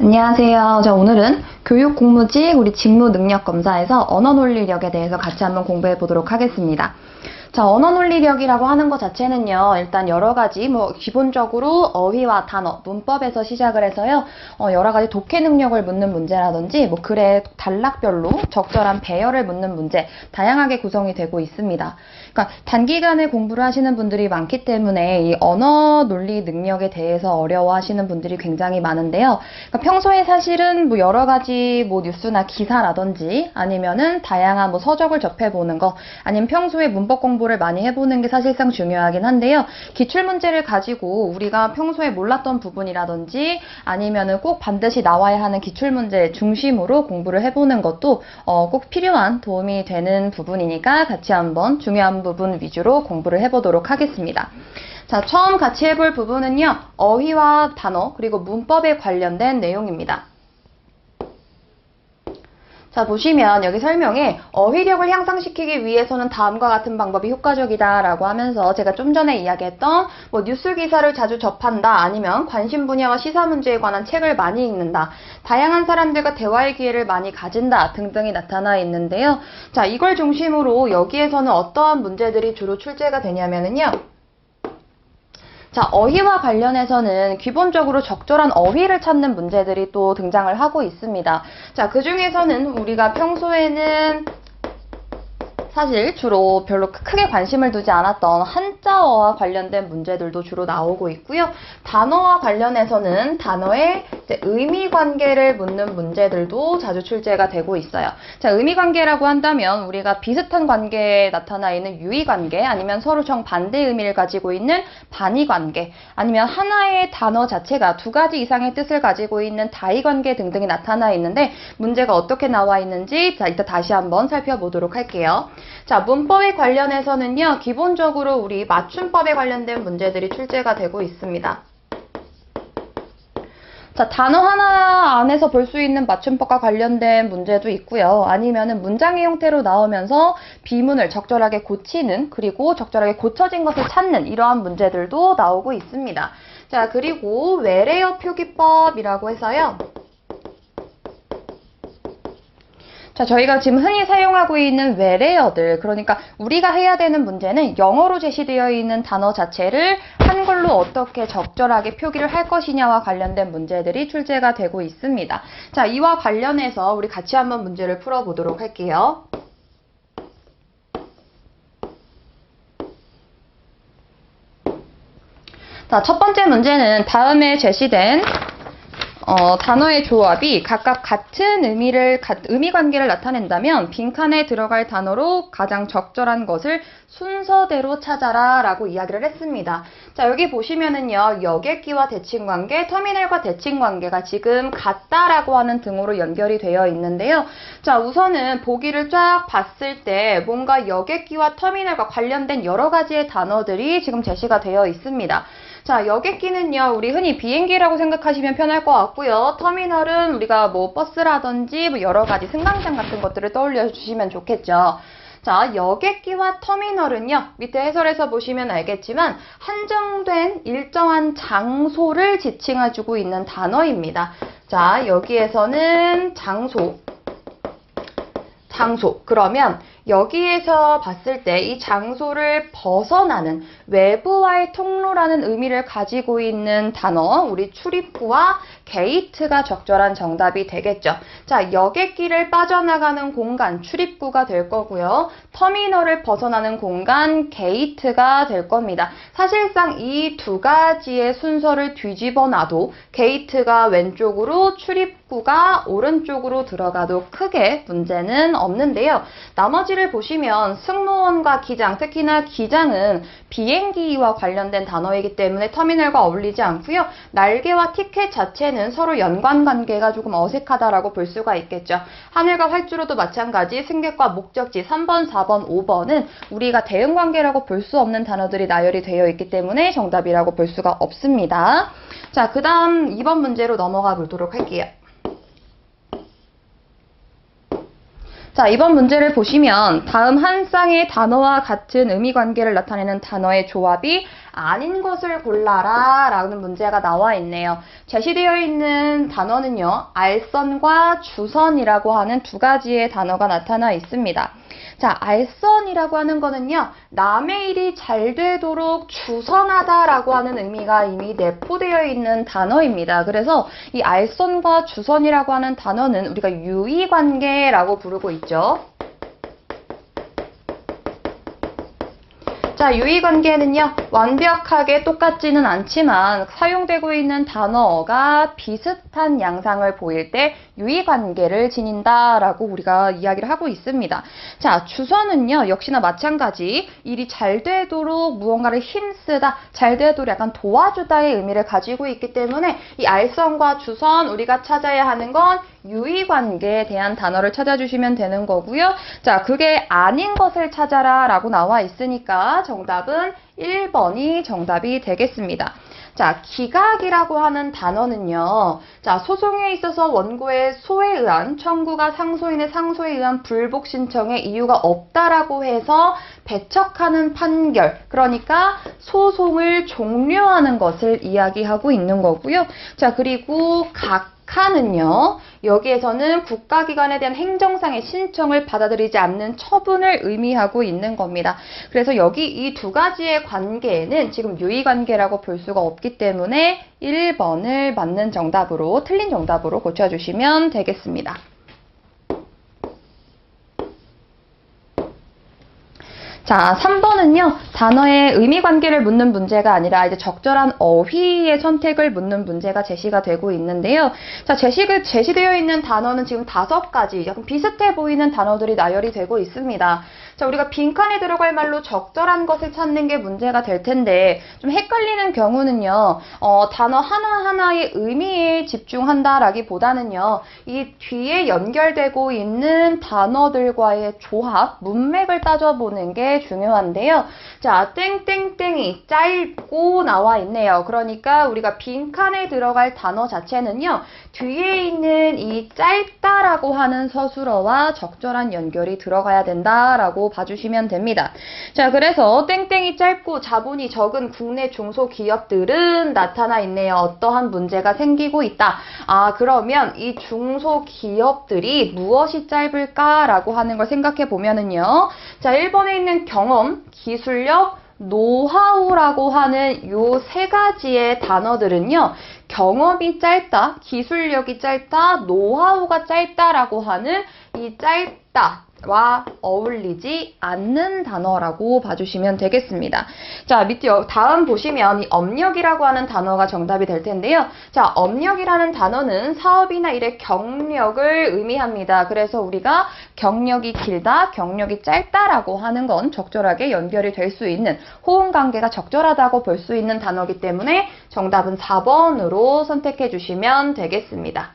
안녕하세요. 자, 오늘은 교육 공무직 우리 직무 능력 검사에서 언어 논리력에 대해서 같이 한번 공부해 보도록 하겠습니다. 자, 언어 논리력이라고 하는 것 자체는요, 일단 여러 가지, 뭐, 기본적으로 어휘와 단어, 문법에서 시작을 해서요, 어, 여러 가지 독해 능력을 묻는 문제라든지, 뭐, 글의 단락별로 적절한 배열을 묻는 문제, 다양하게 구성이 되고 있습니다. 그러니까 단기간에 공부를 하시는 분들이 많기 때문에 이 언어 논리 능력에 대해서 어려워 하시는 분들이 굉장히 많은데요. 그러니까 평소에 사실은 뭐 여러 가지 뭐 뉴스나 기사라든지 아니면은 다양한 뭐 서적을 접해보는 거 아니면 평소에 문법 공부 를 많이 해보는 게 사실상 중요하긴 한데요. 기출 문제를 가지고 우리가 평소에 몰랐던 부분이라든지 아니면은 꼭 반드시 나와야 하는 기출 문제 중심으로 공부를 해보는 것도 어, 꼭 필요한 도움이 되는 부분이니까 같이 한번 중요한 부분 위주로 공부를 해보도록 하겠습니다. 자, 처음 같이 해볼 부분은요, 어휘와 단어, 그리고 문법에 관련된 내용입니다. 자, 보시면 여기 설명에 어휘력을 향상시키기 위해서는 다음과 같은 방법이 효과적이다 라고 하면서 제가 좀 전에 이야기했던 뭐 뉴스 기사를 자주 접한다 아니면 관심 분야와 시사 문제에 관한 책을 많이 읽는다 다양한 사람들과 대화의 기회를 많이 가진다 등등이 나타나 있는데요. 자, 이걸 중심으로 여기에서는 어떠한 문제들이 주로 출제가 되냐면은요. 자, 어휘와 관련해서는 기본적으로 적절한 어휘를 찾는 문제들이 또 등장을 하고 있습니다. 자, 그 중에서는 우리가 평소에는 사실 주로 별로 크게 관심을 두지 않았던 한자어와 관련된 문제들도 주로 나오고 있고요. 단어와 관련해서는 단어의 의미 관계를 묻는 문제들도 자주 출제가 되고 있어요. 자, 의미 관계라고 한다면 우리가 비슷한 관계에 나타나 있는 유의 관계 아니면 서로 정반대 의미를 가지고 있는 반의 관계 아니면 하나의 단어 자체가 두 가지 이상의 뜻을 가지고 있는 다의 관계 등등이 나타나 있는데 문제가 어떻게 나와 있는지 자, 이따 다시 한번 살펴보도록 할게요. 자, 문법에 관련해서는요, 기본적으로 우리 맞춤법에 관련된 문제들이 출제가 되고 있습니다. 자, 단어 하나 안에서 볼 수 있는 맞춤법과 관련된 문제도 있고요. 아니면은 문장의 형태로 나오면서 비문을 적절하게 고치는, 그리고 적절하게 고쳐진 것을 찾는 이러한 문제들도 나오고 있습니다. 자, 그리고 외래어 표기법이라고 해서요. 자, 저희가 지금 흔히 사용하고 있는 외래어들, 그러니까 우리가 해야 되는 문제는 영어로 제시되어 있는 단어 자체를 한글로 어떻게 적절하게 표기를 할 것이냐와 관련된 문제들이 출제가 되고 있습니다. 자, 이와 관련해서 우리 같이 한번 문제를 풀어보도록 할게요. 자, 첫 번째 문제는 다음에 제시된 어, 단어의 조합이 각각 같은 의미를, 의미 관계를 나타낸다면 빈칸에 들어갈 단어로 가장 적절한 것을 순서대로 찾아라 라고 이야기를 했습니다. 자, 여기 보시면은요, 여객기와 대칭 관계, 터미널과 대칭 관계가 지금 같다라고 하는 등으로 연결이 되어 있는데요. 자, 우선은 보기를 쫙 봤을 때 뭔가 여객기와 터미널과 관련된 여러 가지의 단어들이 지금 제시가 되어 있습니다. 자, 여객기는요, 우리 흔히 비행기라고 생각하시면 편할 것 같고요. 터미널은 우리가 뭐 버스라든지 뭐 여러 가지 승강장 같은 것들을 떠올려 주시면 좋겠죠. 자, 여객기와 터미널은요, 밑에 해설에서 보시면 알겠지만, 한정된 일정한 장소를 지칭해주고 있는 단어입니다. 자, 여기에서는 장소, 장소. 그러면 여기에서 봤을 때 이 장소를 벗어나는 외부와의 통로라는 의미를 가지고 있는 단어, 우리 출입구와 게이트가 적절한 정답이 되겠죠. 자, 여객길을 빠져나가는 공간, 출입구가 될 거고요. 터미널을 벗어나는 공간, 게이트가 될 겁니다. 사실상 이 두 가지의 순서를 뒤집어 놔도 게이트가 왼쪽으로 출입 구가 오른쪽으로 들어가도 크게 문제는 없는데요. 나머지를 보시면 승무원과 기장, 특히나 기장은 비행기와 관련된 단어이기 때문에 터미널과 어울리지 않고요. 날개와 티켓 자체는 서로 연관 관계가 조금 어색하다라고 볼 수가 있겠죠. 하늘과 활주로도 마찬가지 승객과 목적지 3번, 4번, 5번은 우리가 대응 관계라고 볼 수 없는 단어들이 나열이 되어 있기 때문에 정답이라고 볼 수가 없습니다. 자, 그 다음 2번 문제로 넘어가 보도록 할게요. 자, 이번 문제를 보시면 다음 한 쌍의 단어와 같은 의미 관계를 나타내는 단어의 조합이 아닌 것을 골라라 라는 문제가 나와 있네요. 제시되어 있는 단어는요, 알선과 주선이라고 하는 두 가지의 단어가 나타나 있습니다. 자, 알선이라고 하는 거는요, 남의 일이 잘 되도록 주선하다라고 하는 의미가 이미 내포되어 있는 단어입니다. 그래서 이 알선과 주선이라고 하는 단어는 우리가 유의관계라고 부르고 있죠. 자, 유의관계는요, 완벽하게 똑같지는 않지만 사용되고 있는 단어가 비슷한 양상을 보일 때 유의관계를 지닌다라고 우리가 이야기를 하고 있습니다. 자, 주선은요, 역시나 마찬가지 일이 잘 되도록 무언가를 힘쓰다, 잘 되도록 약간 도와주다의 의미를 가지고 있기 때문에 이 알선과 주선 우리가 찾아야 하는 건 유의관계에 대한 단어를 찾아주시면 되는 거고요. 자, 그게 아닌 것을 찾아라 라고 나와 있으니까 정답은 1번이 정답이 되겠습니다. 자, 기각이라고 하는 단어는요. 자, 소송에 있어서 원고의 소에 의한 청구가 상소인의 상소에 의한 불복 신청에 이유가 없다라고 해서 배척하는 판결. 그러니까 소송을 종료하는 것을 이야기하고 있는 거고요. 자, 그리고 각 카는요, 여기에서는 국가기관에 대한 행정상의 신청을 받아들이지 않는 처분을 의미하고 있는 겁니다. 그래서 여기 이 두 가지의 관계에는 지금 유의관계라고 볼 수가 없기 때문에 1번을 맞는 정답으로, 틀린 정답으로 고쳐주시면 되겠습니다. 자, 3번은요, 단어의 의미 관계를 묻는 문제가 아니라 이제 적절한 어휘의 선택을 묻는 문제가 제시가 되고 있는데요. 자, 제시, 제시되어 있는 단어는 지금 다섯 가지, 약간 비슷해 보이는 단어들이 나열이 되고 있습니다. 자, 우리가 빈칸에 들어갈 말로 적절한 것을 찾는 게 문제가 될 텐데, 좀 헷갈리는 경우는요, 어, 단어 하나하나의 의미에 집중한다라기 보다는요, 이 뒤에 연결되고 있는 단어들과의 조합, 문맥을 따져보는 게 중요한데요. 자, 땡땡땡이 짧고 나와 있네요. 그러니까 우리가 빈칸에 들어갈 단어 자체는요, 뒤에 있는 이 짧다라고 하는 서술어와 적절한 연결이 들어가야 된다라고 봐주시면 됩니다. 자, 그래서 땡땡이 짧고 자본이 적은 국내 중소기업들은 나타나 있네요. 어떠한 문제가 생기고 있다. 아, 그러면 이 중소기업들이 무엇이 짧을까라고 하는 걸 생각해 보면은요. 자, 1번에 있는 경험, 기술력, 노하우라고 하는 요 세 가지의 단어들은요, 경험이 짧다, 기술력이 짧다, 노하우가 짧다라고 하는 이 짧다, 와 어울리지 않는 단어라고 봐주시면 되겠습니다. 자, 밑에 여- 다음 보시면 이 업력이라고 하는 단어가 정답이 될 텐데요. 자, 업력이라는 단어는 사업이나 일의 경력을 의미합니다. 그래서 우리가 경력이 길다, 경력이 짧다라고 하는 건 적절하게 연결이 될 수 있는 호응 관계가 적절하다고 볼 수 있는 단어이기 때문에 정답은 4번으로 선택해 주시면 되겠습니다.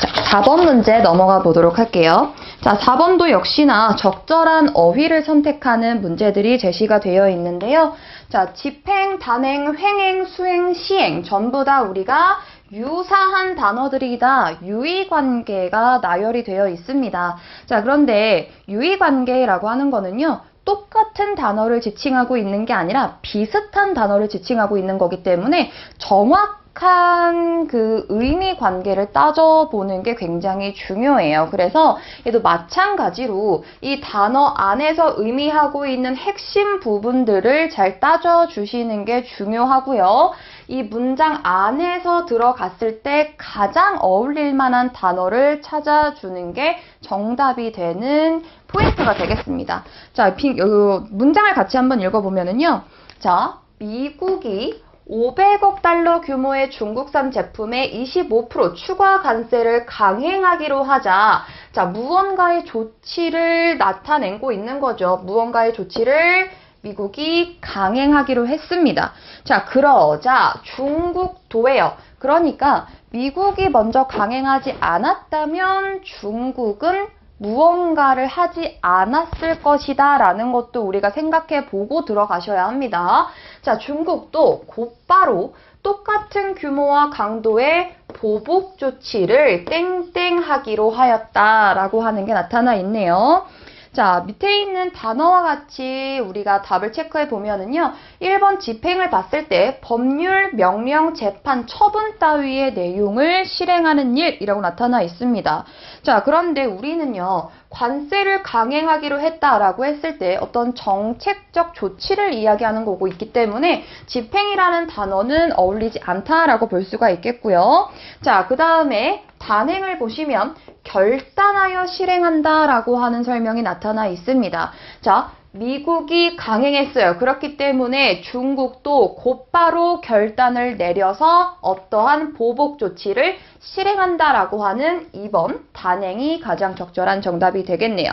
자, 4번 문제 넘어가 보도록 할게요. 자, 4번도 역시나 적절한 어휘를 선택하는 문제들이 제시가 되어 있는데요. 자, 집행, 단행, 횡행, 수행, 시행 전부 다 우리가 유사한 단어들이다. 유의관계가 나열이 되어 있습니다. 자, 그런데 유의관계라고 하는 거는요. 똑같은 단어를 지칭하고 있는 게 아니라 비슷한 단어를 지칭하고 있는 거기 때문에 정확 한 그 의미 관계를 따져보는 게 굉장히 중요해요. 그래서 얘도 마찬가지로 이 단어 안에서 의미하고 있는 핵심 부분들을 잘 따져주시는 게 중요하고요. 이 문장 안에서 들어갔을 때 가장 어울릴 만한 단어를 찾아주는 게 정답이 되는 포인트가 되겠습니다. 자, 비- 요 문장을 같이 한번 읽어보면은요. 자, 미국이 500억 달러 규모의 중국산 제품에 25% 추가 관세를 강행하기로 하자. 자, 무언가의 조치를 나타내고 있는 거죠. 무언가의 조치를 미국이 강행하기로 했습니다. 자, 그러자 중국 도예요. 그러니까 미국이 먼저 강행하지 않았다면 중국은 무언가를 하지 않았을 것이다 라는 것도 우리가 생각해 보고 들어가셔야 합니다. 자, 중국도 곧바로 똑같은 규모와 강도의 보복 조치를 땡땡하기로 하였다라고 하는 게 나타나 있네요. 자, 밑에 있는 단어와 같이 우리가 답을 체크해 보면은요. 1번 집행을 봤을 때 법률, 명령, 재판, 처분 따위의 내용을 실행하는 일이라고 나타나 있습니다. 자, 그런데 우리는요. 관세를 강행하기로 했다라고 했을 때 어떤 정책적 조치를 이야기하는 거고 있기 때문에 집행이라는 단어는 어울리지 않다라고 볼 수가 있겠고요. 자, 그 다음에 단행을 보시면 결단하여 실행한다라고 하는 설명이 나타나 있습니다. 자, 미국이 강행했어요. 그렇기 때문에 중국도 곧바로 결단을 내려서 어떠한 보복 조치를 실행한다라고 하는 2번 단행이 가장 적절한 정답이 되겠네요.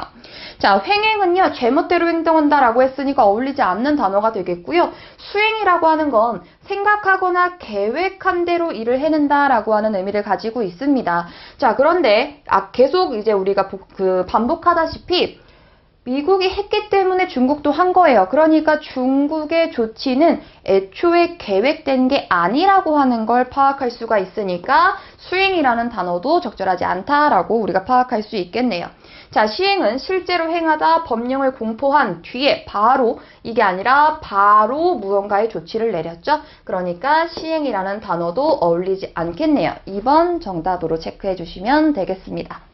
자, 횡행은요, 제멋대로 행동한다라고 했으니까 어울리지 않는 단어가 되겠고요. 수행이라고 하는 건 생각하거나 계획한 대로 일을 해낸다라고 하는 의미를 가지고 있습니다. 자, 그런데 아, 계속 이제 우리가 복- 그 반복하다시피 미국이 했기 때문에 중국도 한 거예요. 그러니까 중국의 조치는 애초에 계획된 게 아니라고 하는 걸 파악할 수가 있으니까 수행이라는 단어도 적절하지 않다라고 우리가 파악할 수 있겠네요. 자, 시행은 실제로 행하다 법령을 공포한 뒤에 바로 이게 아니라 바로 무언가의 조치를 내렸죠. 그러니까 시행이라는 단어도 어울리지 않겠네요. 2번 정답으로 체크해 주시면 되겠습니다.